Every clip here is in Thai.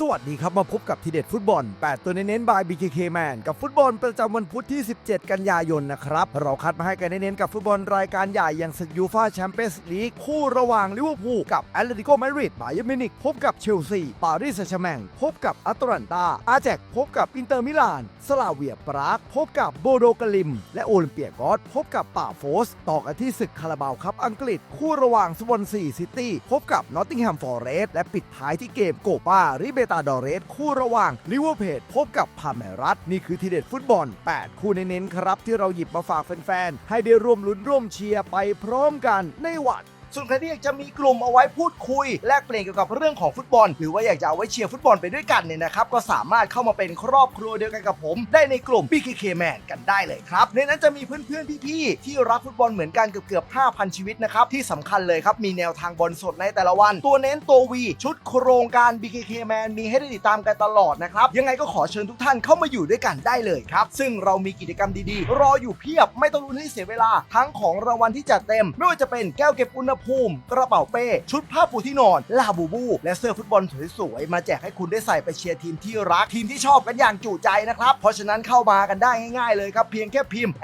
สวัสดีครับ มาพบกับทีเด็ดฟุตบอล 8 ตัวเน้นๆ บาย BKK Man กับฟุตบอลประจำวันพุธที่ 17 กันยายนนะครับ เราคัดมาให้กันเน้นๆ กับฟุตบอลรายการใหญ่อย่างศึกยูฟาแชมเปี้ยนส์ลีกคู่ระหว่างลิเวอร์พูลกับแอตเลติโกมาดริดบาเยร์มิวนิกพบกับเชลซีปารีสแซงแชแมงพบกับอัตแลนตาอาแจกพบกับอินเตอร์มิลาน สลาเวียปรากพบกับโบโดกลิม และโอลิมเปียกอสพบกับป่าโฟส ต่อกันที่ศึกคาราบาวครับอังกฤษ คู่ระหว่างสวอนซีซิตี้พบกับนอตติงแฮมฟอร์เรสและปิดท้ายที่เกมโกปาริเบตาดอเรส คู่ระหว่างลิเวอร์เพจพบกับพาเมรัสนี่คือทีเด็ดฟุตบอล 8 คู่เน้นๆครับ ที่เราหยิบมาฝากแฟนๆ ให้ได้ร่วมลุ้นร่วมเชียร์ไปพร้อมกันในวัน ส่วนใครที่อยากจะมีกลุ่มเอาไว้พูดคุย แลกเปลี่ยนเกี่ยวกับเรื่องของฟุตบอล หรือว่าอยากจะเอาไว้เชียร์ฟุตบอลไปด้วยกันเนี่ยนะครับก็สามารถเข้ามาเป็นครอบครัวเดียวกันกับผม ได้ในกลุ่ม BKK Man กันได้เลยครับ ในนั้นจะมีเพื่อนๆพี่ๆที่รักฟุตบอลเหมือนกันเกือบๆ5,000 ชีวิตนะครับที่สำคัญเลยครับมีแนวทางบอลสดในแต่ละวัน ตัวเน้นตัววีชุดโครงการ BKK Man มีให้ได้ติดตามกันตลอดนะครับยังไงก็ขอเชิญทุกท่านเข้ามาอยู่ด้วยกันได้เลยครับซึ่งเรามีกิจกรรมดีๆ รออยู่เพียบไม่ต้องลุ้นให้เสียเวลา ทั้งของรางวัลที่จัดเต็ม ไม่ว่าจะเป็นแก้วเก็บอุณหภูมิ กระเป๋าเป้ ชุดผ้าปูที่นอน ลาบูบู และเสื้อฟุตบอลสวยๆ มาแจกให้คุณได้ใส่ไปเชียร์ทีมที่รักทีมที่ชอบกันอย่างจุใจนะครับ เพราะฉะนั้นเข้ามากันได้ง่ายๆเลยครับ เพียงแค่พิมพ์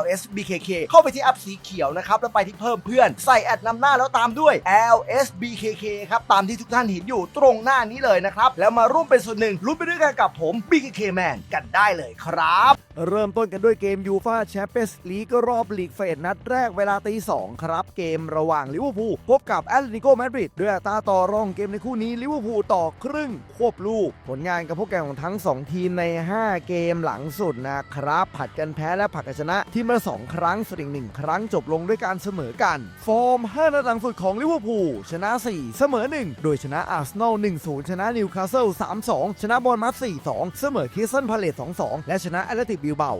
@lsbkk เข้าไปที่แอปสีเขียวนะครับแล้วไปที่เพิ่มเพื่อนใส่แอดนำหน้าแล้วตามด้วย lsbkk ครับตามที่ทุกท่านเห็นอยู่ตรงหน้านี้เลยนะครับแล้วมาร่วมเป็นส่วนหนึ่งลุ้นไปด้วยกันกับผม BKK Man กันได้เลยครับ เริ่มต้นกันด้วยเกมยูฟาแชมเปี้ยนส์ลีกรอบลีกเฟสนัดแรกเวลาตีสองครับ เกมระหว่างลิเวอร์พูลพบกับแอตเลติโกมาดริดด้วยตาต่อรองเกมในคู่นี้ลิเวอร์พูลต่อครึ่งควบลูก ผลงานกับพวกแกของทั้ง 2 ทีมใน 5 เกมหลังสุดนะครับ ผัดกันแพ้และผัดกันชนะ ทีมละ2ครั้งสริงหนึ่งครั้งจบลงด้วยการเสมอกัน ฟอร์ม5นัดหลังสุดของลิเวอร์พูลชนะ 4 เสมอ 1 โดยชนะอาร์เซนอล1-0 ชนะนิวคาสเซิล3-2 ชนะบอลมัส4-2 เสมอคิสตันพาเลต2-2 และชนะแอตเลติกบิลเบา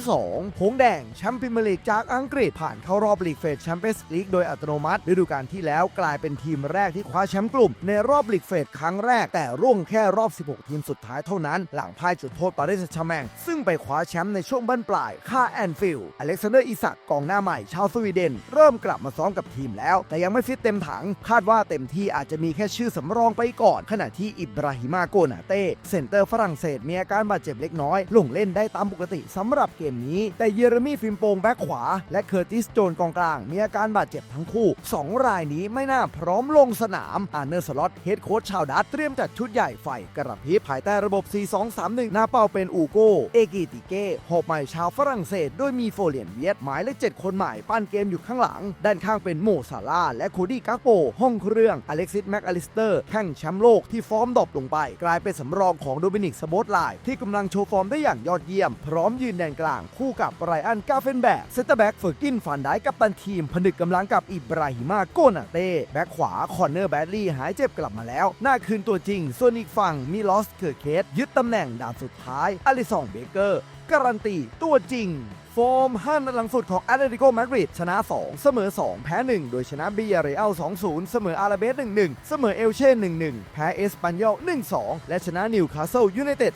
3-2 หงแดงแชมป์พรีเมียร์ลีกจากอังกฤษ ผ่านเข้ารอบลีกเฟสแชมเปี้ยนส์ลีกโดยอัตโนมัติฤดูกาลที่แล้วกลายเป็นทีมแรกที่คว้าแชมป์กลุ่ม ในรอบลีกเฟสครั้งแรก แต่ร่วงแค่รอบ 16 ทีมสุดท้ายเท่านั้น หลังพ่ายจุดโทษปารีสแซงต์แชร์แมงซึ่งไปคว้าแชมป์ในช่วงบั้นปลายค่าแอนฟิลด์อเล็กซานเดอร์อิสักกองหน้าใหม่ชาวสวีเดน เริ่มกลับมาซ้อมกับทีมแล้ว แต่ยังไม่ฟิตเต็มถังคาดว่าเต็มที่อาจจะมีแค่ชื่อสำรองไปก่อน ขณะที่อิบราฮิมาโกนาเต้เซนเตอร์ฝรั่งเศสมีอาการบาดเจ็บเล็กน้อยลงเล่นได้ตามปกติสำหรับเกมนี้ แต่เยเรมีฟิมโปงแบ็คขวา และเคอร์ติสโจนกองกลาง มีอาการบาดเจ็บทั้งคู่ 2 รายนี้ไม่น่าพร้อมลงสนามอาร์เนอร์สล็อตเฮดโค้ชชาวดัตเตรียมจัดชุดใหญ่ไฟกระพริบภายใต้ระบบ 4-2-3-1 หน้าเป้าเป็นอูโกเอกิติเก้หอบใหม่ชาวฝรั่งเศส โดยมีโฟเลียนเวียดหมายเลข7คนใหม่ปั้นเกมอยู่ข้างหลัง ด้านข้างเป็นโมซาลาและโคดี้กาโปห้องเครื่องอเล็กซิสแม็กอลิสเตอร์แข่งแชมป์โลกที่ฟอร์มดรอปลงไป กลายเป็นสำรองของโดมินิกสโบตไลน์ที่กำลังโชว์ฟอร์มได้อย่างยอดเยี่ยมพร้อมยืนแดนกลางคู่กับไรอันกาเฟนแบกเซนเตอร์แบ็กเฟอร์กินฟันได้กับตันทีม ผนึกกำลังกับอิบราฮิมาโกนาเต้แบ็กขวาคอนเนอร์แบดลี่หายเจ็บกลับมาแล้ว หน้าคืนตัวจริง ส่วนอีกฝั่งมีลอสเกิร์เคสยึดตำแหน่งด่านสุดท้ายอลิซองเบเกอร์การันตีตัวจริง ฟอร์ม5นัดหลังสุดของแอตเลติโกมาดริดชนะ 2 เสมอ 2 แพ้ 1 โดยชนะบียาเรอัล2-0 เสมออาราเบส 1-1 เสมอเอลเช่ 1-1 แพ้เอสปันยอล1-2 และชนะนิวคาสเซิลยูไนเต็ด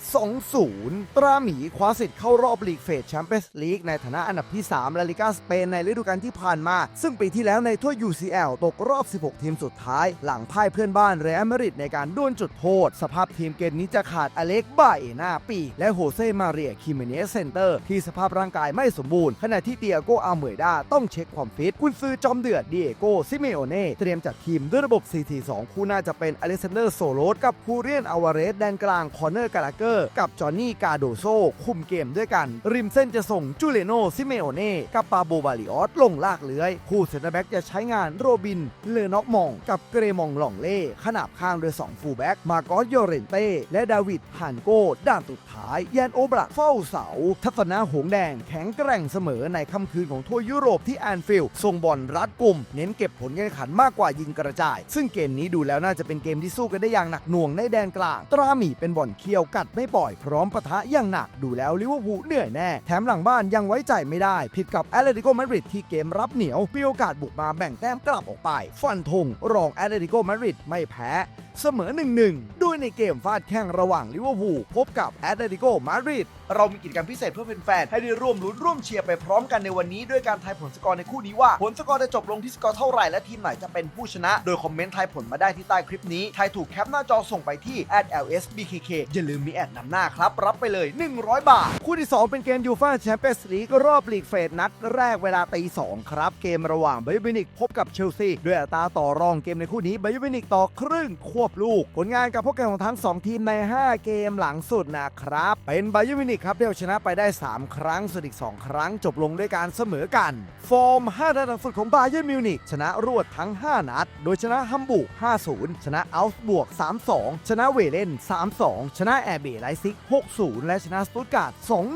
2-0 ตราหมีคว้าสิทธิ์เข้ารอบลีกเฟสแชมเปี้ยนส์ลีกในฐานะอันดับที่ 3 ลาลิกาสเปนในฤดูกาลที่ผ่านมา ซึ่งปีที่แล้วในถ้วย UCL ตกรอบ 16 ทีมสุดท้าย หลังพ่ายเพื่อนบ้านเรอัลมาดริดในการดวลจุดโทษ สภาพทีมเกมนี้จะขาดอเล็กบาเอนาปี และโฮเซ่มาเรียคิเมเนสเซนเตอร์ที่สภาพร่างกายไม่สมบูรณ์ ขณะที่เตียโกอาเมยดาต้องเช็คความฟิต คุณซื้อจอมเดือดเดีเอโกซิเมโอเน่เตรียมจัดทีมด้วยระบบ 4-4-2 คู่น่าจะเป็นอเล็กซานเดอร์โซโลสกับคูเรียนอาวาเรสแดนกลาง คอร์เนอร์กาลาเกอร์ กับจอห์นนี่กาโดโซ คุมเกมด้วยกัน ริมเส้นจะส่งจูเลโนซิเมโอเน่กับปาโบบาลิออสลงลากเลื้อยคู่เซนเตอร์แบ็กจะใช้งานโรบิน เลนอกมอง กับเกรมองหล่องเล่ขนาบข้างโดย2ฟูลแบ็กมาโกอสโยเรนเต้และดาวิดฮันโกด้านสุดท้ายแยนโอบราเฝ้าเสา ทัศนะหงแดงแข็งแกร่งเสมอในค่ำคืนของทั่วยุโรปที่แอนฟิลด์ส่งบอลรัดกลุ่ม เน้นเก็บผลการแข่งขันมากกว่ายิงกระจาย ซึ่งเกมนี้ดูแล้วน่าจะเป็นเกมที่สู้กันได้อย่างหนักหน่วงในแดนกลาง ตราหมีเป็นบอลเคี้ยวกัดไม่ปล่อยพร้อมปะทะอย่างหนักดูแล้วลิเวอร์พูลเหนื่อยแน่ แถมหลังบ้านยังไว้ใจไม่ได้ ผิดกับแอตเลติโกมาดริดที่เกมรับเหนียวมีโอกาสบุกมาแบ่งแต้มกลับออกไป ฟันธงรองแอตเลติโกมาดริดไม่แพ้เสมอ 1-1 ด้วยในเกมฟาดแข่งระหว่างลิเวอร์พูลพบกับแอตเลติโกมาดริดเรามีกิจกรรมพิเศษเพื่อแฟนๆให้ได้ร่วมลุ้นร่วมเชียร์ไปพร้อมกันในวันนี้ ด้วยการทายผลสกอร์ในคู่นี้ว่า ผลสกอร์จะจบลงที่สกอร์เท่าไหร่และทีมไหนจะเป็นผู้ชนะ โดยคอมเมนต์ทายผลมาได้ที่ใต้คลิปนี้ทายถูกแคปหน้าจอส่งไปที่ @lsbkk อย่าลืมมีแอดนำหน้าครับ รับไปเลย 100 บาท คู่ที่ 2 เป็นเกมยูฟ่าแชมเปี้ยนส์ลีกรอบลีกเฟสนัดแรกเวลาตี2ครับเกมระหว่างไบยูบินิกพบกับเชลซีด้วยอัตราต่อรองเกมในคู่นี้ไบยูบินิกต่อครึ่งควบลูก ผลงานการพบกันของทั้ง 2 ทีมใน 5 เกมหลังสุดนะครับ เป็นไบยูบินิกครับที่เอาชนะไปได้ 3 ครั้งส่วนอีก 2 ครั้งจบลงด้วยการเสมอกัน ฟอร์ม 5 นัดหลังสุดของบาเยิร์มิวนิกชนะรวดทั้ง 5 นัด โดยชนะฮัมบูร์ก5-0 ชนะอัลส์บวก 3-2 ชนะเวเลน 3-2 ชนะแอร์เบไลซิก 6-0 และชนะสตุตการ์ด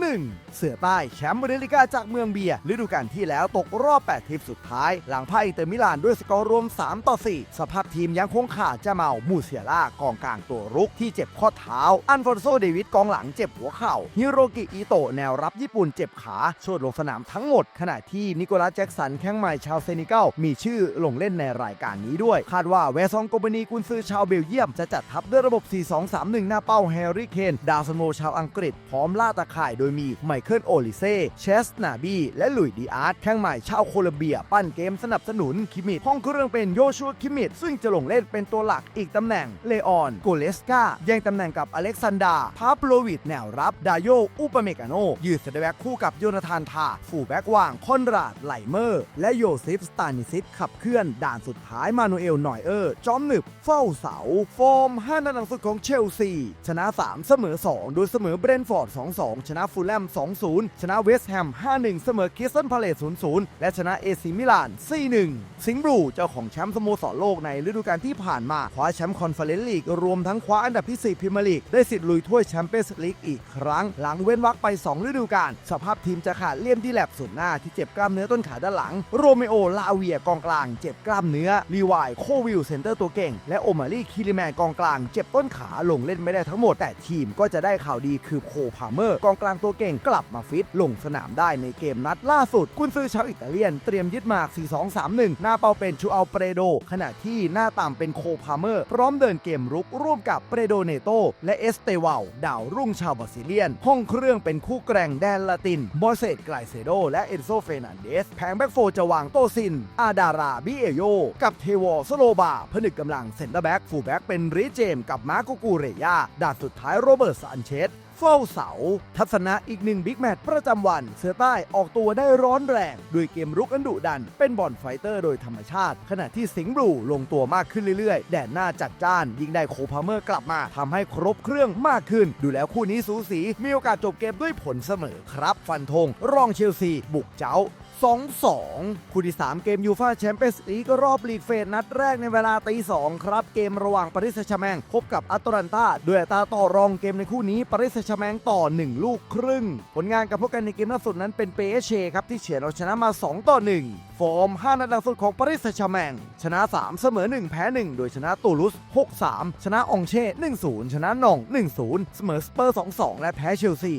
2-1 เสือใต้แชมป์บูเดลิก้าจากเมืองเบียร์ฤดูกาลที่แล้วตกรอบ 8 ทีมสุดท้าย หลังพ่ายอินเตอร์มิลานด้วยสกอร์รวม 3 ต่อ 4 สภาพทีมยังคงขาดเจาเมามูเซียล่ากองกลางตัวรุกที่เจ็บข้อเท้า อันฟอนโซเดวิดกองหลังเจ็บหัวเข่า ฮิโรกิอิโตะแนวรับญี่ปุ่นเจ็บขาชวดลงสนามทั้งหมด ขณะที่นิโคลัสแจ็กสันแข้งใหม่ชาวเซนิเกลมีชื่อลงเล่นในรายการนี้ด้วย คาดว่าแวซองโกเบนีกุนซือชาวเบลเยียมจะจัดทัพด้วยระบบ 4-2-3-1 หน้าเป้าแฮร์รี่เคนดาวซันโวชาวอังกฤษ พร้อมล่าตาข่ายโดยมีไมเคิลโอลิเซ่เชสนาบีและหลุยดีอาร์ตแข้งใหม่ชาวโคลอมเบีย ปั้นเกมสนับสนุนคิมิดห้องเครื่องเป็นโยชัวคิมิดซึ่งจะลงเล่นเป็นตัวหลักอีกตำำแหน่งเลออนโกเลสกาแย่งตำแหน่งกับอเล็กซานดาพาปโลวิดแนวรับ ดาโย อุปเมกาโน ยืดเซนเตแบ็กคู่กับโยนาธานทาฟูแบ็กว่างคอนราดไหลเมอร์ และโยซิฟสตานิซิสขับเคลื่อนด่านสุดท้ายมานูเอลหน่อยเออร์จอมหนึบเฝ้าเสา ฟอร์ม 5นัดหลังสุดของเชลซี ชนะ 3 เสมอ 2 โดยเสมอเบรนฟอร์ด 2-2 ชนะฟูลแลม 2-0 ชนะเวสต์แฮม 5-1 เสมอคิสตันพาเลส0-0 และชนะเอซิมิลาน 4-1 สิงห์บลูเจ้าของแชมป์สโมสรโลกในฤดูกาลที่ผ่านมาคว้าแชมป์คอนเฟอเรนซ์ลีกรวมทั้งคว้าอันดับที่ 4พรีเมียร์ลีก ได้สิทธิ์ลุยถ้วยแชมเปี้ยนส์ลีกอีกครั้ง หลังเว้นวรรคไป 2 ฤดูกาลสภาพทีมจะขาดเลี่ยมที่แลบส่วนหน้าที่เจ็บกล้ามเนื้อต้นขาด้านหลัง โรเมโอลาเวียกองกลาง เจ็บกล้ามเนื้อลีวายโควิลเซนเตอร์ตัวเก่ง และโอมารีคิริแมนกองกลาง เจ็บต้นขาลงเล่นไม่ได้ทั้งหมด แต่ทีมก็จะได้ข่าวดีคือโคพาเมอร์กองกลางตัวเก่งกลับมาฟิต ลงสนามได้ในเกมนัดล่าสุดกุนซือชาวอิตาเลียนเตรียมยึดหมาก 4-2-3-1 หน้าเป้าเป็นชูอัลเปโดขณะที่หน้าต่ำเป็นโคพาเมอร์พร้อมเดินเกมรุกร่วมกับเปรโดเนโตและเอสเตวาลดาวรุ่งชาวบราซิเลียน ห้องเครื่องเป็นคู่แกร่งแดนละตินบอเซตไกลเซโดและเอนโซเฟนันเดส แผงแบ็กโฟจะวางโตซิน อาดาราบิเอโย กับเทวอสโลบาผนึกกำลังเซนเตอร์แบ็กฟูลแบ็กเป็นริเจม กับมาโกกูเรยาด่านสุดท้ายโรเบิร์ตซันเชส เฝ้าเสา ทัศนะอีกหนึ่งบิ๊กแมตช์ประจำวัน เสือใต้ออกตัวได้ร้อนแรง ด้วยเกมรุกอันดุดัน เป็นบอลไฟเตอร์โดยธรรมชาติ ขณะที่สิงห์บลูลงตัวมากขึ้นเรื่อยๆ แดนหน้าจัดจ้าน ยิงได้โคพาเมอร์กลับมาทำให้ครบเครื่องมากขึ้น ดูแล้วคู่นี้สูสีมีโอกาสจบเกมด้วยผลเสมอครับ ฟันธงรองเชลซี บุกเจ้า 2-2 คู่ที่ 3 เกมยูฟาแชมเปี้ยนส์ลีกรอบลีกเฟสนัดแรกในเวลาตี2ครับ เกมระหว่างปารีสแชร์แมงพบกับอัตแลนตาด้วยตาต่อรองเกมในคู่นี้ปารีสแชร์แมงต่อ 1 ลูกครึ่ง ผลงานกับพวกกันในเกมล่าสุดนั้นเป็นเปเชครับที่เฉือนเอาชนะมา 2 ต่อ 1ฟอร์ม 5 นัดหลังสุดของปารีสแซงต์แชร์แมงชนะ 3 เสมอ 1 แพ้ 1 โดยชนะตูลุส 6-3 ชนะองเช่ 1-0 ชนะนอง 1-0 เสมอสเปอร์ 2-2 และแพ้เชลซี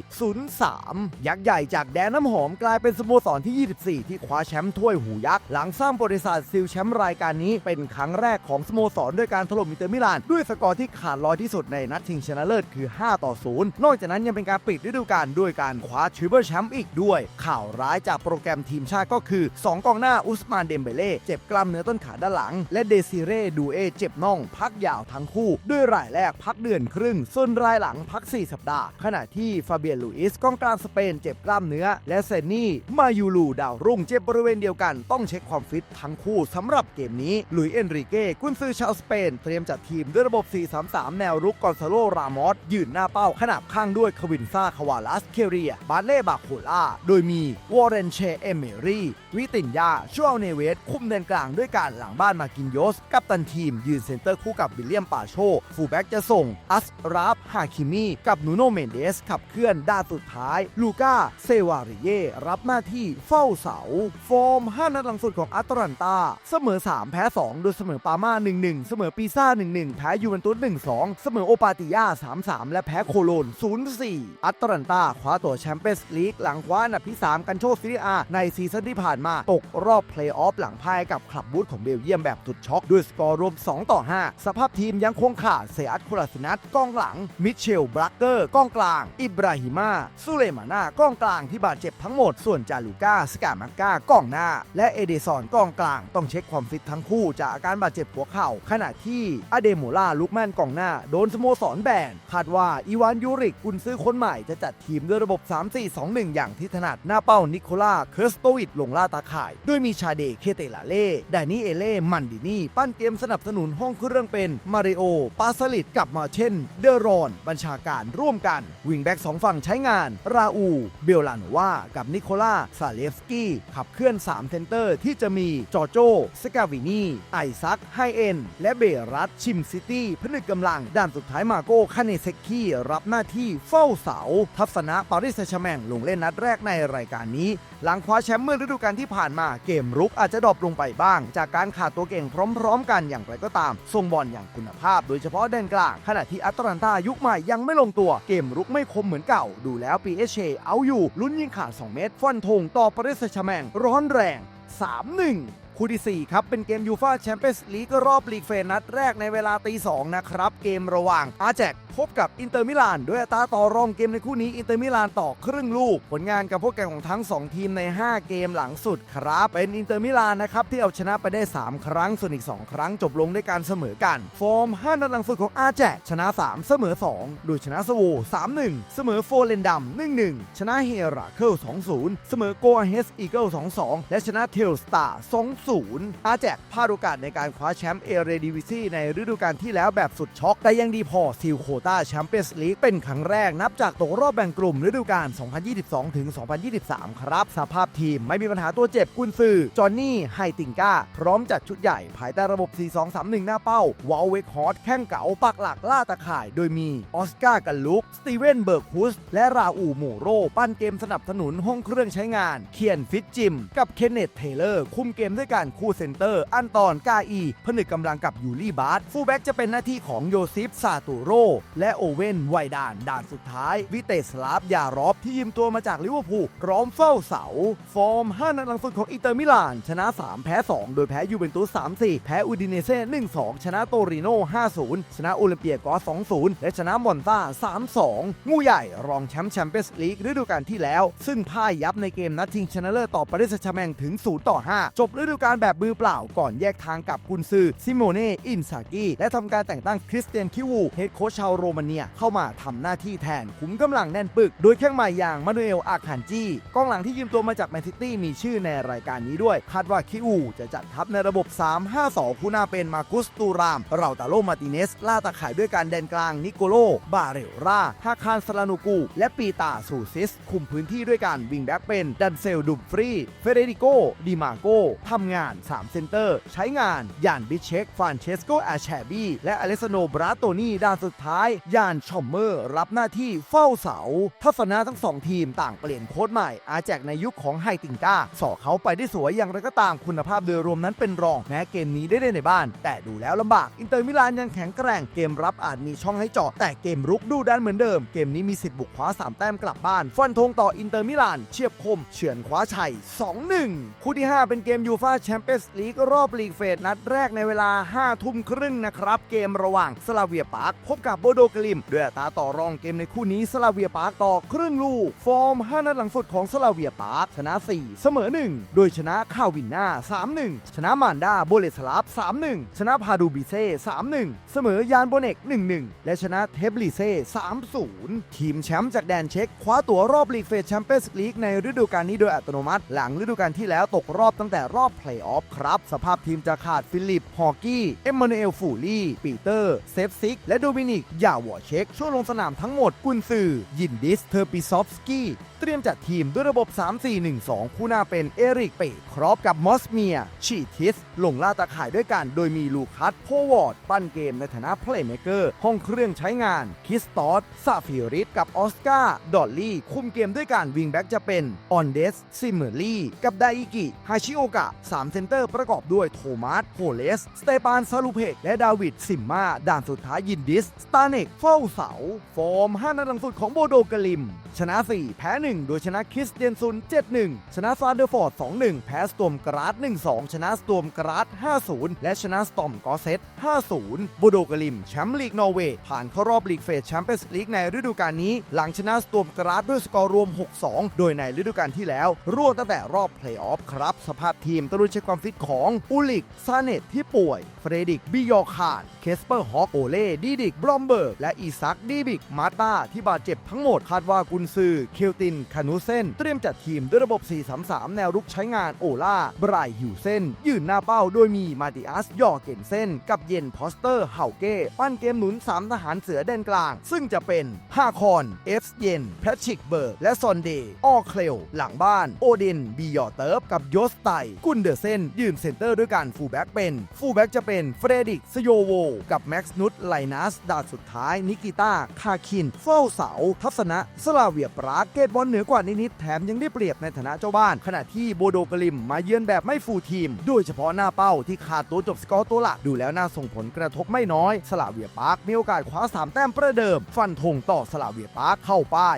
0-3 ยักษ์ใหญ่จากแดนน้ำหอมกลายเป็นสโมสรที่ 24 ที่คว้าแชมป์ถ้วยหูยักษ์ หลังสร้างประวัติศาสตร์ซิลแชมป์รายการนี้เป็นครั้งแรกของสโมสรด้วยการถล่มอินเตอร์มิลาน ด้วยสกอร์ที่ขาดลอยที่สุดในนัดชิงชนะเลิศคือ5ต่อ0นอกจากนั้นยังเป็นการปิดฤดูกาลด้วยการคว้าทริปเปิลแชมป์อีกด้วย ข่าวร้ายจากโปรแกรมทีมชาติก็คือ 2กองหน้าอุสมานเดมเบเล่เจ็บกล้ามเนื้อต้นขาด้านหลัง และเดซิเร่ดูเอเจ็บน่อง พักยาวทั้งคู่ ด้วยรายแรกพักเดือนครึ่ง ส่วนรายหลังพัก 4 สัปดาห์ ขณะที่ฟาเบียนลูอิสกองกลางสเปนเจ็บกล้ามเนื้อ และเซนนี่ มายูลูดาวรุ่งเจ็บบริเวณเดียวกันต้องเช็คความฟิตทั้งคู่สำหรับเกมนี้ลุยเอนริเก้กุนซือชาวสเปน เตรียมจัดทีมด้วยระบบ 4-3-3 แนวรุกกอนซาโลรามอสยืนหน้าเป้าขนาบข้างด้วยควินซาคาวาลัสเคเรีย บาเล่บาโคล่าโดยมีวอร์เรนเชเอเมรีวิตินยาชัวเนเวสคุมแดนกลางด้วยการหลังบ้านมากินโยส กับตันทีม ยืนเซนเตอร์คู่กับวิลเลียมปาโชฟูลแบ็กจะส่ง อัสราฟฮาคิมีกับนูโนเมนเดส ขับเคลื่อนด้านสุดท้าย ลูก้า เซวาริเย รับหน้าที่เฝ้าเสา ฟอร์ม 5 นัดหลังสุดของอัตแลนตา เสมอ 3 แพ้ 2 โดยเสมอปาม่า 1-1 เสมอปีซ่า 1-1 แพ้ยูเวนตุส 1-2 เสมอโอปาติยา 3-3 และแพ้โคโลน 0-4 อัตแลนตาคว้าตัวแชมเปี้ยนส์ลีกหลังคว้าอันดับที่ 3 กันโชคซีรีอาในซีซั่นที่ผ่านมาตกรอบเพลย์ออฟหลังพ่ายกับคลับบูธของเบลเยียมแบบสุดช็อกด้วยสกอร์รวม 2 ต่อ 5 สภาพทีมยังคงขาดเซอัตโคลาสินัทกองหลัง มิเชลบรักเกอร์กองกลาง อิบราฮิมาสุเลมาน่ากองกลางที่บาดเจ็บทั้งหมด ส่วนจาลูก้าสกามาก้ากองหน้า และเอเดซอนกองกลางต้องเช็คความฟิตทั้งคู่จากอาการบาดเจ็บหัวเข่า ขณะที่อเดโมล่าลุกแมนกองหน้า โดนสโมสรแบนคาดว่าอีวานยูริกกุนซื้อคนใหม่จะจัดทีมด้วยระบบ 3-4-2-1 อย่างที่ถนัดหน้าเป้านิโคล่าเคอร์สโตวิดลงล่าตาข่ายโดยยมีชาเดเคเตลาเล่ดานิเอเล่มันดินีปั้นเกมสนับสนุนห้องเครื่องเป็น มาริโอ ปาสลิดกับมาเช่น เดอรอน บัญชาการร่วมกัน วิงแบ็กสองฝั่งใช้งาน ราอู เบลลานว่ากับนิโคล่าซาเลฟสกี้ ขับเคลื่อน 3 เซนเตอร์ที่จะมีจอโจสกาวินีไอซักไฮเอ็น และเบรัตชิมซิตี้ผนึกกำลัง ด้านสุดท้ายมาโก้คาเนเซกกี้รับหน้าที่เฝ้าเสา ทัพสนะปาริสแซชแมงลงเล่นนัดแรกในรายการนี้ หลังคว้าแชมป์เมื่อฤดูกาลที่ผ่านมาเกมรุกอาจจะดรอปลงไปบ้าง จากการขาดตัวเก่งพร้อม ๆ กันอย่างไรก็ตามทรงบอลอย่างคุณภาพ โดยเฉพาะแดนกลาง ขณะที่อัตแลนตายุคใหม่ยังไม่ลงตัวเกมรุกไม่คมเหมือนเก่า ดูแล้วปีเอชเอาอยู่ลุ้นยิงขาด 2 เมตรฟันธงต่อปาริสแชแมงร้อนแรง 3-1 คู่ที่ 4 ครับ เป็นเกมยูฟาแชมเปี้ยนส์ลีกรอบลีกเฟนนัดแรกในเวลาตี2นะครับ เกมระหว่างอาแจกพบกับอินเตอร์มิลานด้วยอัตราต่อรองเกมในคู่นี้อินเตอร์มิลานต่อครึ่งลูก ผลงานกับพวกแข่งของทั้ง 2 ทีมใน 5 เกมหลังสุดครับ เป็นอินเตอร์มิลานนะครับ ที่เอาชนะไปได้ 3 ครั้งส่วนอีก 2 ครั้งจบลงด้วยการเสมอกัน ฟอร์ม 5 นัดหลังสุดของอาแจกชนะ 3 เสมอ 2 โดยชนะสโว3-1 เสมอโฟเลนดัม1-1 ชนะเฮราเคิล2-0 เสมอโกอาเฮสอีเกิล2-2 และชนะเทลสตาร์0อาแจกพลาดโอกาสในการคว้าแชมป์เอเรดิวิซีในฤดูกาลที่แล้วแบบสุดช็อก แต่ยังดีพอซิลโคต้าแชมเปี้ยนส์ลีกเป็นครั้งแรกนับจากตกรอบแบ่งกลุ่มฤดูกาล 2022 ถึง 2023 ครับ สภาพทีมไม่มีปัญหาตัวเจ็บกุนซือ จอห์นนี่ ไฮติงก้า พร้อมจัดชุดใหญ่ภายใต้ระบบ 4-2-3-1 หน้าเป้าวอลเวกฮอตแข้งเก๋าปักหลักล่าตะข่าย โดยมีออสการ์กันลุก สตีเวนเบิร์กฮุส และราอูโมโร ปั้นเกมสนับสนุนห้องเครื่องใช้งาน เคียนฟิตจิม กับเคนเนตเทเลอร์ คุมเกมด้วยกันารคู่เซนเตอร์ อันตอนกาอีผนึกกำลังกับยูรี่บาร์ฟูแบ็กจะเป็นหน้าที่ของโยซิฟซาตูโรและโอเวนไวดานด่านสุดท้าย วิเตสลาฟยารอบที่ยืมตัวมาจากลิเวอร์พูลพร้อมเฝ้าเสา ฟอร์ม 5 นัดหลังสุดของอินเตอร์มิลาน ชนะ 3 แพ้ 2 โดยแพ้ยูเวนตุส3-4 แพ้อูดิเนเซ่1-2 ชนะโตริโน่5-0 ชนะโอลิมเปียกอส2-0 และชนะมอนซา3-2 งูใหญ่รองแชมป์แชมเปี้ยนส์ลีกฤดูกาลที่แล้ว ซึ่งพ่ายยับในเกมนัดชิงชนะเลิศต่อปาริสแชร์แมงถึง0ต่อ5จบฤดูกาลการแบบมือเปล่าก่อนแยกทางกับกุนซือซิโมเน่อินซากิและทำการแต่งตั้งคริสเตียนคิวูเฮดโค้ชชาวโรมาเนียเข้ามาทำหน้าที่แทนขุมกำลังแน่นปึก โดยแข้งใหม่อย่างมานูเอลอาคันจีกองหลังที่ยืมตัวมาจากแมนซิตี้มีชื่อในรายการนี้ด้วย คาดว่าคิวูจะจัดทัพในระบบ 3-5-2 คู่หน้าเป็นมากุสตูราม เราตาโลมาติเนสล่าตาข่ายด้วยการแดนกลางนิโกโล บาเรลราฮาคารสลานูกู และปีตาสูซิส คุมพื้นที่ด้วยการวิงแบ็กเป็นดันเซลดุมฟรี เฟเดริโกดิมาโกทำงาน 3 เซนเตอร์ ใช้งานยานบิเชกฟานเชสโกอาแชบีและอเลสโนบราโตนีด้านสุดท้าย ยานชอมเมอร์ รับหน้าที่เฝ้าเสา ทัศนะทั้งสองทีมต่างเปลี่ยนโค้ดใหม่ อาแจกในยุคของไฮติงก้าสอเขาไปได้สวยอย่างไรก็ตามคุณภาพโดยรวมนั้นเป็นรองแม้เกมนี้ได้เล่นในบ้าน แต่ดูแล้วลำบาก อินเตอร์มิลานยังแข็งแกร่งเกมรับอาจมีช่องให้เจาะแต่เกมรุกดูดันเหมือนเดิม เกมนี้มีสิทธิ์บุกคว้า3แต้มกลับบ้าน ฟันธงต่ออินเตอร์มิลานเฉียบคมเฉือนคว้าชัย 2-1 คู่ที่ 5 เป็นเกมยูฟาแชมเปี้ยนส์ลีกรอบลีกเฟสนัดแรกในเวลา 5 ทุ่มครึ่งนะครับ เกมระหว่างสลาเวียปาร์คพบกับโบโดกลิม ด้วยตาต่อรองเกมในคู่นี้สลาเวียปาร์คต่อครึ่งลูก ฟอร์ม 5 นัดหลังสุดของสลาเวียปาร์คชนะ 4 เสมอ 1 โดยชนะคาวินนา3-1 ชนะมานดาโบเลสลาฟ3-1 ชนะพาดูบิเซ่3-1 เสมอยานโบเนก 1-1 และชนะเทบลิเซ่3-0 ทีมแชมป์จากแดนเช็กคว้าตั๋วรอบลีกเฟสแชมเปี้ยนส์ลีกในฤดูกาลนี้โดยอัตโนมัติ หลังฤดูกาลที่แล้วตกรอบตั้งแต่รอบเพลย์ออฟครับ สภาพทีมจะขาดฟิลิป ฮอร์กี้ เอมมานูเอล ฟูลี่ ปีเตอร์ เซฟซิก และโดมินิก ยาวอเช็กช่วงลงสนามทั้งหมด กุนซือ ยินดิส เทอร์ปิซอฟสกี้ เตรียมจัดทีมด้วยระบบ 3-4-1-2 คู่หน้าเป็นเอริก เปครอบกับมอสเมีย ชีทิส ลงล่าตาข่ายด้วยกัน โดยมีลูคัส โพวอร์ด ปั้นเกมในฐานะเพลย์เมเกอร์ ห้องเครื่องใช้งาน คิสตอสซาฟิริสกับออสการ์ ดอลลี่ คุมเกมด้วยการวิงแบ็กจะเป็น ออนเดส ซิมเมอรี่ กับไดอิกิ ฮาชิโอกะซ3 เซนเตอร์ประกอบด้วยโทมัสโฮเลส สเตปานซาลูเพก และดาวิดซิมมา ด่านสุดท้ายยินดิส สตาเนกเฝ้าเสา ฟอร์ม 5 นัดหลังสุดของโบโดกลิม ชนะ 4 แพ้ 1 โดยชนะคริสเตียนซุน 7-1 ชนะซาเดอร์ฟอร์ด 2-1 แพ้สตอมกราด 1-2 ชนะสตอมกราด 5-0 และชนะสตอมกอเซต 5-0 โบโดกลิมแชมป์ลีกนอร์เวย์ผ่านเข้ารอบลีกเฟสแชมเปี้ยนส์ลีกในฤดูกาลนี้ หลังชนะสตอมกราดด้วยสกอร์รวม 6-2 โดยในฤดูกาลที่แล้วร่วงตั้งแต่รอบเพลย์ออฟครับ สภาพทีมต้องรู้เช็คความฟิตของอุลิก ซาเนตที่ป่วย เฟรดิก บิยอคาน เคสเปอร์ ฮอก โอเล่ ดีดิกบรอมเบิร์ก และอีซัก ดีบิก มาตาที่บาดเจ็บทั้งหมด คาดว่ากุนซือ เคลติน คานูเซน เตรียมจัดทีมด้วยระบบ 4-3-3 แนวรุกใช้งานโอล่าไบรายฮิวเซน ยืนหน้าเป้าโดยมีมาติอัส ยอเกนเซน กับเยนพอสเตอร์ เฮาเก้ ปั้นเกมหนุน 3 ทหารเสือแดนกลาง ซึ่งจะเป็นฮาคอนเอฟเยนแพทริกเบิร์กและซอนเดย์ออเคลหลังบ้าน โอดินบียอเติร์ฟกับยสไตกุนเดอเซนยืนเซนเตอร์ด้วยการฟูลแบ็กเป็น ฟูลแบ็กจะเป็นเฟรดิกสโยโว กับแม็กซ์นุตไลนัสดาดสุดท้ายนิกิต้าคาคิน เฝ้าเสา ทัศนะ สลาเวียปรากเกตบอลเหนือกว่านิดๆแถมยังได้เปรียบในฐานะเจ้าบ้าน ขณะที่โบโดกลิมมาเยือนแบบไม่ฟูลทีม โดยเฉพาะหน้าเป้าที่ขาดตัวจบสกอร์ตัวหลักดูแล้วน่าส่งผลกระทบไม่น้อย สลาเวียปาร์มีโอกาสคว้า3แต้มประเดิม ฟันธงต่อสลาเวียปาร์เข้าป้าย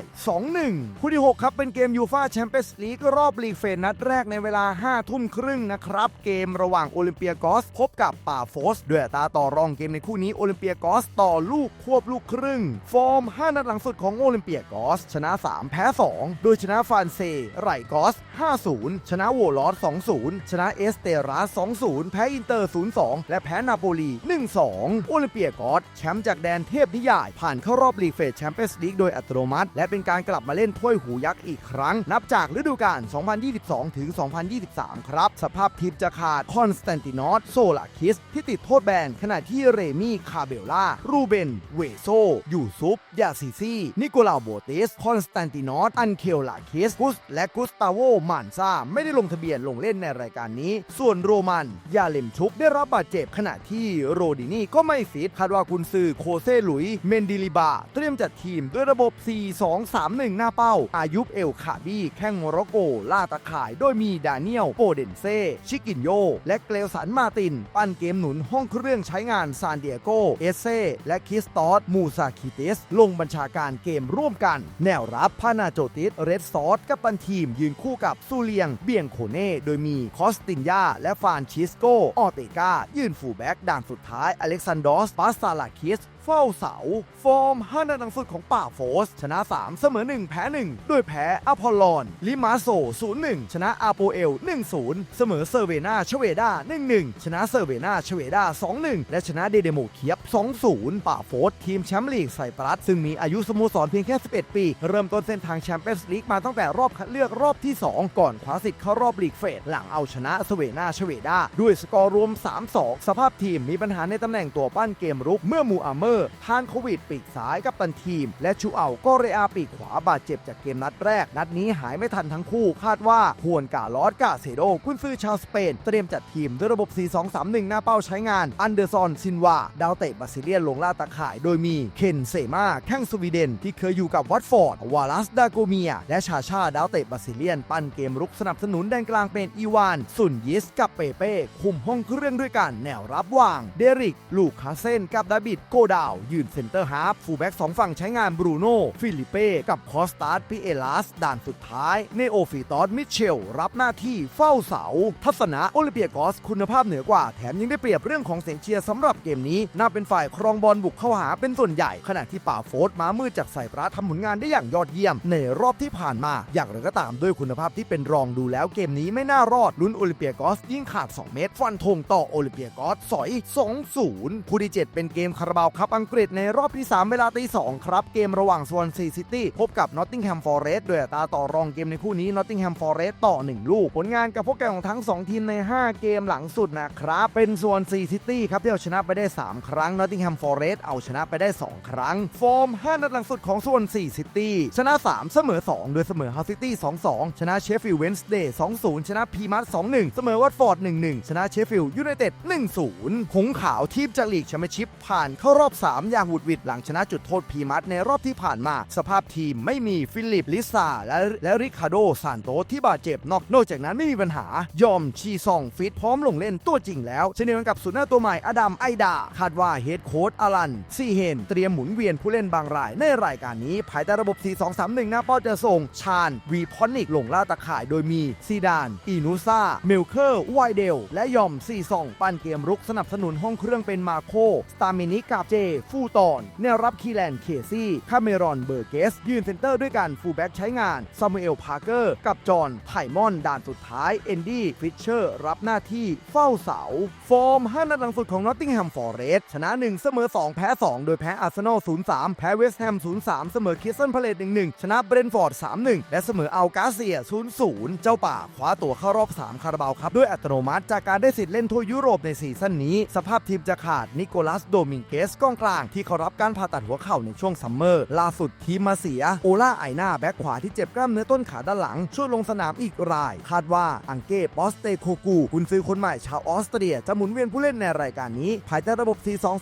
2-1 คู่ที่ 6 ครับเป็นเกมยูฟาแชมเปี้ยนส์ลีกรอบลีกเฟสนัดแรกในเวลา 5 ทุ่มครึ่งนะครับ เกมระหว่างโอลิมเปียกอสพบกับป่าโฟสด้วยตาต่อรองเกมในคู่นี้โอลิมเปียกอสต่อลูกควบลูกครึ่ง ฟอร์ม 5 นัดหลังสุดของโอลิมเปียกอส ชนะ 3 แพ้ 2 โดยชนะฟานเซ ไรกอส 5-0 ชนะโวลอส2-0 ชนะเอสเตรา2-0 แพ้อินเตอร์ 0-2 และแพ้นาโปลี 1-2 โอลิมเปียกอสแชมป์จากแดนเทพนิยาย ผ่านเข้ารอบลีกเฟสแชมเปี้ยนส์ลีกโดยอัตโนมัติ และเป็นการกลับมาเล่นถ้วยหูยักษ์อีกครั้ง นับจากฤดูกาล 2022 ถึง 2023 ครับสภาพทีมจะขาดคอนสแตนตินอสโซลาคิส ที่ติดโทษแบนขณะที่เรมี่คาเบลล่า รูเบน เวโซ ยูซุป ยาซิซีนิโคลาโบเตสคอนสแตนตินอสอันเคลลาคิสกุส และกุสตาโวมานซาไม่ได้ลงทะเบียนลงเล่นในรายการนี้ ส่วนโรมัน ยาเลมชุกได้รับบาดเจ็บขณะที่โรดินี่ก็ไม่ฟิตคาดว่ากุนซือโคเซหลุย เมนดิลิบา เตรียมจัดทีมด้วยระบบ 4-2-3-1 หน้าเป้า อายุบเอลคาบี้แข้งโมร็อกโกล่าตะข่าย โดยมีดาเนียลโปเดนเซชิกินโย และเกลสันมาติน ปั้นเกมหนุนห้องเครื่องใช้งานซานเดียโก เอเซและคิสตอสมูซาคิเตสลงบัญชาการเกมร่วมกัน แนวรับพานาโจติส เรดซอสกับปันทีมยืนคู่กับซูเลียง เบียงโคเน่ โดยมีคอสตินยาและฟานชิสโกออเตกายืนฟูแบ็กด่านสุดท้ายอเล็กซานดอสปาสซาลาคิส เฝ้าเสา ฟอร์ม5นัดหลังสุดของป่าโฟส ชนะ 3 เสมอ 1 แพ้ 1 ด้วยแพ้อพอลลอน ลิมาโซ 0-1 ชนะอาโปเอล 1-0 เสมอเซอร์เวนาชเวดา 1-1 ชนะเซอร์เวนาชเวดา 2-1 และชนะเดเดโมเคียบ 2-0 ป่าโฟส ทีมแชมป์ลีกไซปรัสซึ่งมีอายุสโมสรเพียงแค่ 11 ปี เริ่มต้นเส้นทางแชมเปี้ยนส์ลีกมาตั้งแต่รอบคัดเลือกรอบที่ 2 ก่อนคว้าสิทธิ์เข้ารอบลีกเฟสหลังเอาชนะเซเวนาชเวดาด้วยสกอร์รวม 3-2 สภาพทีมมีปัญหาในตำแหน่งตัวปั้นเกมรุกเมื่อมูอาเมอร์ทานโควิดปีกซ้ายกับตันทีม และชูเอาก็เรอาปีกขวาบาดเจ็บจากเกมนัดแรก นัดนี้หายไม่ทันทั้งคู่คาดว่าฮวนกาลอสกาเซโดกุนซือชาวสเปน เตรียมจัดทีมด้วยระบบ 4-2-3-1 หน้าเป้าใช้งาน อันเดอร์ซอนซินวาดาวเตะบาซิเลียนลงล่าตาข่าย โดยมีเคนเซมาแข้งสวีเดน ที่เคยอยู่กับวัตฟอร์ดวาลัสดาโกเมีย และชาชาดาวเตะบาซิเลียน ปั้นเกมรุกสนับสนุนแดนกลางเป็นอีวานสุนยิสกับเปเป้คุมห้องเครื่องด้วยกันแนวรับว่าง เดริก ลูกคาเซนกับดาบิดโกดาวยืนเซนเตอร์ฮาร์ฟฟูลแบ็กสองฝั่งใช้งานบรูโน่ฟิลิเป้กับคอสตาร์พิเอลัสด่านสุดท้ายเนโอฟิตอสมิเชล รับหน้าที่เฝ้าเสา ทัศนะโอลิเปียกอสคุณภาพเหนือกว่า แถมยังได้เปรียบเรื่องของเสียงเชียร์สำหรับเกมนี้ น่าเป็นฝ่ายครองบอลบุกเข้าหาเป็นส่วนใหญ่ ขณะที่ป่าโฟสม้ามืดจากไซปรัสทำผลงานได้อย่างยอดเยี่ยม ในรอบที่ผ่านมา อย่างไรก็ตามด้วยคุณภาพที่เป็นรองดูแล้วเกมนี้ไม่น่ารอดลุ้นโอลิเปียกอสยิ่งขาด 2 เมตร ฟันธงต่อโอลิเปียกอสสอย 2-0คู่ที่7เป็นเกมคาราบาวคัพอังกฤษในรอบที่ 3 เวลาตี2ครับ เกมระหว่างสวอนซีซิตี้พบกับนอตติงแฮมฟอร์เรสต์ด้วยตาต่อรองเกมในคู่นี้นอตติงแฮมฟอร์เรสต์ต่อ 1 ลูก ผลงานกับพวกแกของทั้ง 2 ทีมใน 5 เกมหลังสุดนะครับ เป็นสวอนซีซิตี้ครับที่เอาชนะไปได้ 3 ครั้งนอตติงแฮมฟอร์เรสต์เอาชนะไปได้ 2 ครั้ง ฟอร์ม 5 นัดหลังสุดของสวอนซีซิตี้ชนะ 3 เสมอ 2 โดยเสมอฮาซิตี้2-2 ชนะเชฟฟิลด์เวนส์เดย์2-0 ชนะพีมัส2-1 เสมอวัตฟอร์ด1-1 ชนะเชฟฟิลด์ยูไนเต็ด1-0หงขาวทีมจากลีกแชมเปี้ยนชิพผ่านเข้ารอบ3 อย่างหวุดหวิดหลังชนะจุดโทษพีมัสในรอบที่ผ่านมา สภาพทีมไม่มีฟิลิปลิซาและและริคาโดซานโตที่บาดเจ็บนอกนอกจากนั้นไม่มีปัญหายอมชีซองฟิตพร้อมลงเล่นตัวจริงแล้วเช่นเดียวกับสุดหน้าตัวใหม่อดัมไอดา คาดว่าเฮดโค้ชอลันซีเฮนเตรียมหมุนเวียนผู้เล่นบางราย ในรายการนี้ ภายใต้ระบบ 4-2-3-1หน้าป้าจะส่งชาญวีพอนิกลงล่าตะข่ายโดยมีซีดาน อีนูซาเมลเคอร์ไวเดล และยอมซีซอง ปั้นเกมรุกสนับสนุนห้องเครื่องเป็นมาโคสตามินิกาเจฟูตอนแนวรับคีแลนเคซี่คาเมรอนเบอร์เกส ยืนเซนเตอร์ด้วยกันฟูลแบ็กใช้งานซามูเอลพาร์เกอร์กับจอห์นไทมอนด่านสุดท้ายเอนดี้ฟิชเชอร์รับหน้าที่เฝ้าเสา ฟอร์ม 5 นัดหลังสุดของนอตติงแฮมฟอร์เรสชนะ 1 เสมอ 2 แพ้ 2 โดยแพ้อาร์เซนอล 0-3 แพ้เวสต์แฮม 0-3 เสมอคิสตันพาเลต1-1 ชนะเบรนฟอร์ด 3-1 และเสมออัลกาเซีย 0-0 เจ้าป่าคว้าตัวเข้ารอบ 3 คาราบาวครับ ด้วยอัตโนมัติจากการได้สิทธิ์เล่นทั่วยุโรปในซีซั่นนี้ สภาพทีมจะขาดนิโคลัสโดมิงเกสกองกลางที่เขารับการผ่าตัดหัวเข่าในช่วงซัมเมอร์ล่าสุดทีมมาเสียโอล่าไอนาแบ็คขวาที่เจ็บกล้ามเนื้อต้นขาด้านหลัง ช่วยลงสนามอีกราย คาดว่าอังเก้ปอสเตโคกูกุนซือคนใหม่ชาวออสเตรีย จะหมุนเวียนผู้เล่นในรายการนี้ ภายใต้ระบบ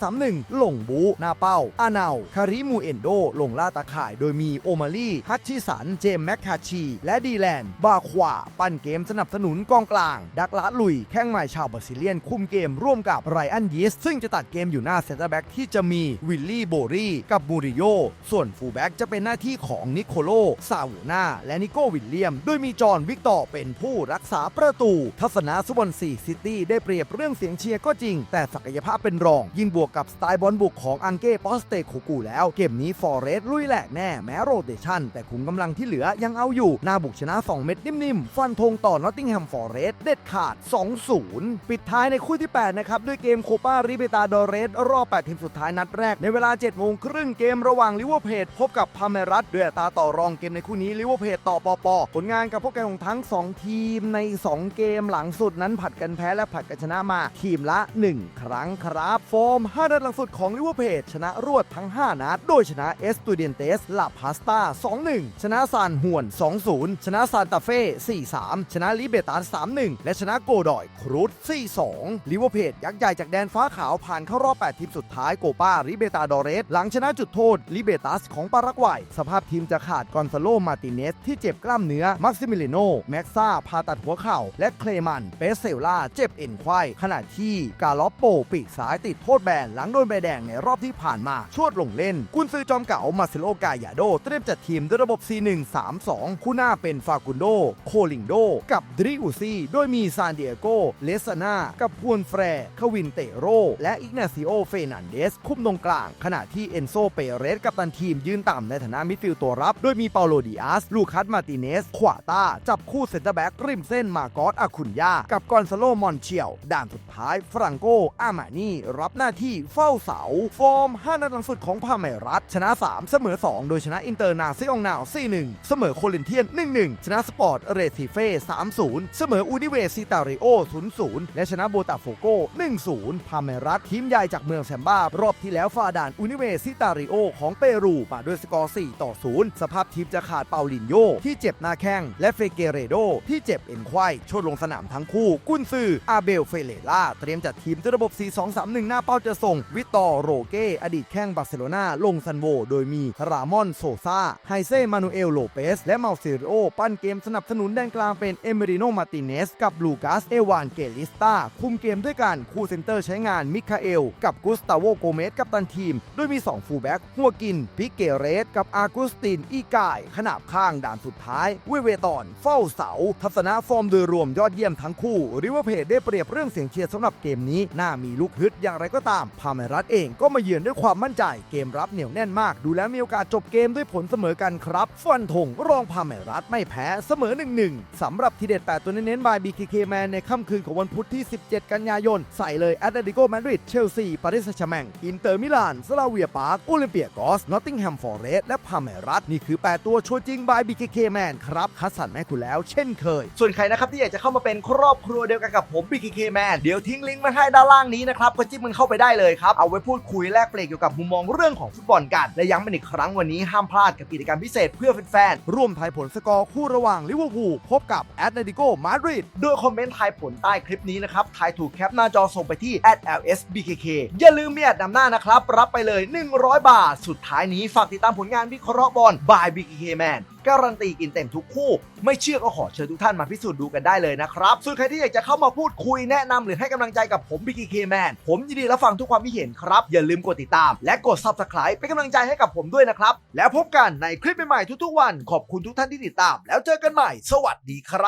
4-2-3-1ลงบูหน้าเป้า อาเนาคาริมูเอนโด ลงล่าตาข่าย โดยมีโอมาลีฮัตชิสัน เจมแมคคาชี และดีแลนบาควาปั้นเกมสนับสนุนกองกลาง ดักลาลุย แข้งใหม่ชาวบราซิเลียน คุมเกมร่วมกับไรอันยิสซึ่งจะตัดเกมอยู่หน้าเซนเตอร์แบ็กที่จะมีวิลลี่โบรีกับมูริโยส่วนฟูลแบ็กจะเป็นหน้าที่ของนิโคโลซาวูนาและนิโกวิลเลียม โดยมีจอห์นวิกตอร์เป็นผู้รักษาประตู ทัศนะสุบอลซีซิตี้ได้เปรียบเรื่องเสียงเชียร์ก็จริง แต่ศักยภาพเป็นรอง ยิ่งบวกกับสไตล์บอลบุกของอังเก้ปอสเตโคกูแล้วเกมนี้ฟอร์เรสลุยแหลกแน่แม้โรเตชันแต่ขุมกำลังที่เหลือยังเอาอยู่หน้าบุกชนะ 2 เม็ดนิ่มๆ ฟันธงต่อนอตติงแฮมฟอร์เรสเด็ดขาด 2-0 ปิดท้ายในคู่ที่ 8 นะครับ ด้วยเกมโคปาริเบตาดอเรสรอบ8ทีมสุดท้ายนัดแรก ในเวลา7โมงครึ่งเกมระหว่างลิเวอร์เพจพบกับพาเมรัสด้วยตาต่อรองเกมในคู่นี้ลิเวอร์เพจต่อปอปอผลงานกับพวกแกของทั้ง 2 ทีมใน 2 เกมหลังสุดนั้นผัดกันแพ้และผัดกันชนะมา ทีมละ 1 ครั้งครับฟอร์ม5นัดหลังสุดของลิเวอร์เพจชนะรวดทั้ง 5 นัด โดยชนะเอสตูเดียนเตสลาพาสตา2-1 ชนะซานห่วน 2-0 ชนะซานตาเฟ่4-3 ชนะลิเบตัส3-1 และชนะโกดอยครูด4-2ลิเวอร์เพจยักษ์ใหญ่จากแดนฟ้าขาวผ่านเข้ารอบ 8 ทีมสุดท้ายโกปาริเบตาดอเรส หลังชนะจุดโทษลิเบตัสของปารากวัย สภาพทีมจะขาดกอนซาโลมาติเนสที่เจ็บกล้ามเนื้อมักซิมิเลโนแม็กซ่าผ่าตัดหัวเข่า และเคลมันเปเซลล่าเจ็บเอ็นควายขณะที่กาลอปโปปีกซ้ายติดโทษแบนหลังโดนใบแดงในรอบที่ผ่านมาชวดลงเล่น กุนซือจอมเก่ามาเซโลกายาโดเตรียมจัดทีมด้วยระบบ 4-1-3-2 คู่หน้าเป็นฟากุนโด โคลิงโด กับดริอุซี่โดยมีซานเดียโก เลสนา กับพวนแฟร์ควินเตโร และอิกนาซิโอ เฟนันเดสคุมตรงกลาง ขณะที่เอนโซเปเรสกับตันทีมยืนต่ำในฐานะมิดฟิลด์ตัวรับ โดยมีเปาโลดิอาส ลูคัสมาติเนส ขวาตาจับคู่เซนเตอร์แบ็กริมเส้นมาโกอสอาคุนยา กับกอนซาโลมอนเชียว ด่านสุดท้ายฟรังโกอามานี่รับหน้าที่เฝ้าเสา ฟอร์ม 5 นัดหลังสุดของพาเมรัสชนะ 3 เสมอ 2 โดยชนะอินเตอร์นาซิองนาว 4-1 เสมอโคลินเทียน 1-1 ชนะสปอร์ตเรทิเฟ่ 3-0 เสมออูนิเวซิตาริโอ 0-0 และชนะโบตาโฟโก1-0 พาเมรัสทีมใหญ่จากเมืองแซมบ้ารอบที่แล้วฝ่าด่านอูนิเวซิตาริโอของเปรูมาด้วยสกอร์ 4 ต่อ 0 สภาพทีมจะขาดเปาลินโย ที่เจ็บหน้าแข้ง และเฟเกเรโด ที่เจ็บเอ็นควายชดลงสนามทั้งคู่ กุนซืออาเบลเฟเลล่าเตรียมจัดทีมด้วยระบบ 4-2-3-1 หน้าเป้าจะส่ง วิตตอโรเก อดีตแข้งบาร์เซโลนาลงซันโว โดยมีรามอนโซซาไฮเซมานูเอลโลเปสและมาซิโอปั้นเกมสนับสนุนแดนกลางเป็นเอเมริโนมาติเนสกับลูกัสเอวานเกลิสตาคุมเกมด้วยกันคู่เซนเตอร์ใช้งานมิคาเอลกับกุสตาโวโกเมสกับตันทีม โดยมี 2 ฟูลแบ็กหัวกินพิกเกเรส กับอากุสติน อีกาย ขนาบข้างด่านสุดท้าย เวเวตอน เฝ้าเสา ทัศนะฟอร์มโดยรวมยอดเยี่ยมทั้งคู่ริเวอร์เพจได้เปรียบเรื่องเสียงเชียร์สำหรับเกมนี้ น่ามีลูกฮึดอย่างไรก็ตาม พาเมรัสเองก็มาเยือนด้วยความมั่นใจ เกมรับเหนียวแน่นมาก ดูแล้วมีโอกาสจบเกมด้วยผลเสมอกันครับฟันธงรองพาเมรัสไม่แพ้เสมอ1-1สำหรับทีเด็ด8ตัวเน้นๆบาย BKK Man ในค่ำคืนของวันพุธที่ 17 กันยายน ใส่เลยแอตเลติโกมาดริดเชลซีปารีสแซงต์แชร์แมงอินเตอร์มิลานสลาเวียปาร์คโอลิมเปียกอสนอตติงแฮมฟอร์เรสต์และพาเมรัสนี่คือ 8 ตัวชัวร์จริงบาย BKK Man ครับ คัดสรรมาให้คุณแล้วเช่นเคย ส่วนใครนะครับที่อยากจะเข้ามาเป็นครอบครัวเดียวกันกับผม BKK Man เดี๋ยวทิ้งลิงก์มาให้ด้านล่างนี้นะครับก็จิ้มมันเข้าไปได้เลยครับ เอาไว้พูดคุยแลกเปลี่ยนเกี่ยวกับมุมมองเรื่องของฟุตบอลกัน และย้ำเป็นอีกครั้งวันนี้ห้ามพลาดกับกิจกรรมพิเศษเพื่อแฟนๆร่วมทายผลสกอร์คู่ระหว่างลิเวอร์พูลพบกับแอตเลติโกมาดริดโดยคอมเมนต์ทายผลใต้คลิปนี้นะครับทายถูกแคปหน้าจอส่งไปที่ @lsbkk อย่าลืมมีแอดนำหน้านะครับ รับไปเลย 100 บาท สุดท้ายนี้ฝากติดตามผลงานวิเคราะห์บอล by BKK Man การันตีกินเต็มทุกคู่ ไม่เชื่อก็ขอเชิญทุกท่านมาพิสูจน์ดูกันได้เลยนะครับ ส่วนใครที่อยากจะเข้ามาพูดคุยแนะนำหรือให้กำลังใจกับผม BKK Man ผมยินดีรับฟังทุกความคิดเห็นครับ อย่าลืมกดติดตาม และกด Subscribe เป็นกำลังใจให้กับผมด้วยนะครับ แล้วพบกันในคลิปใหม่ๆทุกๆวัน ขอบคุณทุกท่านที่ติดตาม แล้วเจอกันใหม่ สวัสดีครับ